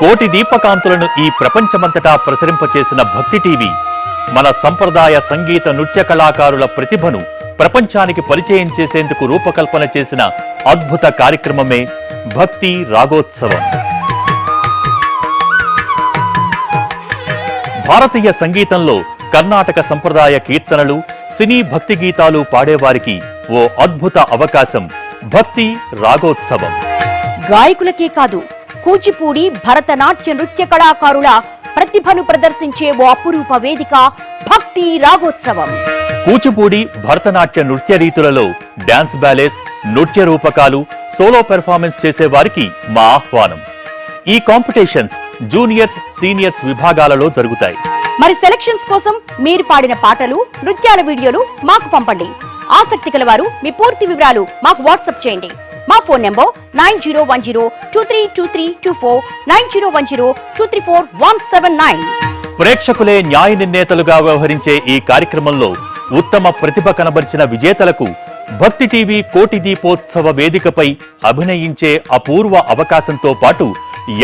కోటి దీపకాంతులను ఈ ప్రపంచమంతటా ప్రసరింపచేసిన భక్తి టీవీ. మన సంప్రదాయ సంగీత నృత్య కళాకారుల ప్రతిభను ప్రపంచానికి పరిచయం చేసేందుకు రూపకల్పన చేసిన అద్భుత కార్యక్రమమే భక్తి రాగోత్సవం. భారతీయ సంగీతంలో కర్ణాటక సంప్రదాయ కీర్తనలు సినీ భక్తి గీతాలు పాడేవారికి ఓ అద్భుత అవకాశం భక్తి రాగోత్సవం. గాయకులకే కాదు కూచిపూడి భరతనాట్య నృత్య కళాకారుల ప్రతిభను ప్రదర్శించే ఓ అపురూప వేదిక భక్తి రాగోత్సవం. కూచిపూడి భరతనాట్య నృత్య రీతులలో డాన్స్ బ్యాలెస్ నృత్య రూపకాలు సోలో పెర్ఫార్మెన్స్ చేసే వారికి మా ఆహ్వానం. ఈ కాంపిటీషన్స్ జూనియర్స్ సీనియర్స్ విభాగాలలో జరుగుతాయి. మరి సెలక్షన్స్ కోసం మీరు పాడిన పాటలు నృత్యాల వీడియోలు మాకు పంపండి. ఆసక్తి కలవారు మీ పూర్తి వివరాలు మాకు వాట్సాప్ చేయండి. మా phone number nine zero one zero two three two three two four nine zero one zero two three four one seven nine. ప్రేక్షకులే న్యాయ నిర్ణేతలుగా వ్యవహరించే ఈ కార్యక్రమంలో ఉత్తమ ప్రతిభ కనబరిచిన విజేతలకు భక్తి టీవీ కోటి దీపోత్సవ వేదికపై అభినయించే అపూర్వ అవకాశంతో పాటు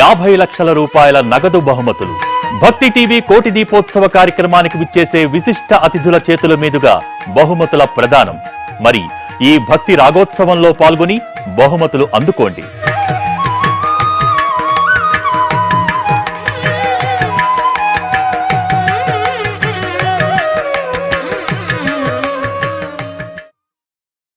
యాభై లక్షల రూపాయల నగదు బహుమతులు. భక్తి టీవీ కోటి దీపోత్సవ కార్యక్రమానికి విచ్చేసే విశిష్ట అతిథుల చేతుల మీదుగా బహుమతుల ప్రదానం. మరి ఈ భక్తి రాగోత్సవంలో పాల్గొని బహుమతులు అందుకోండి.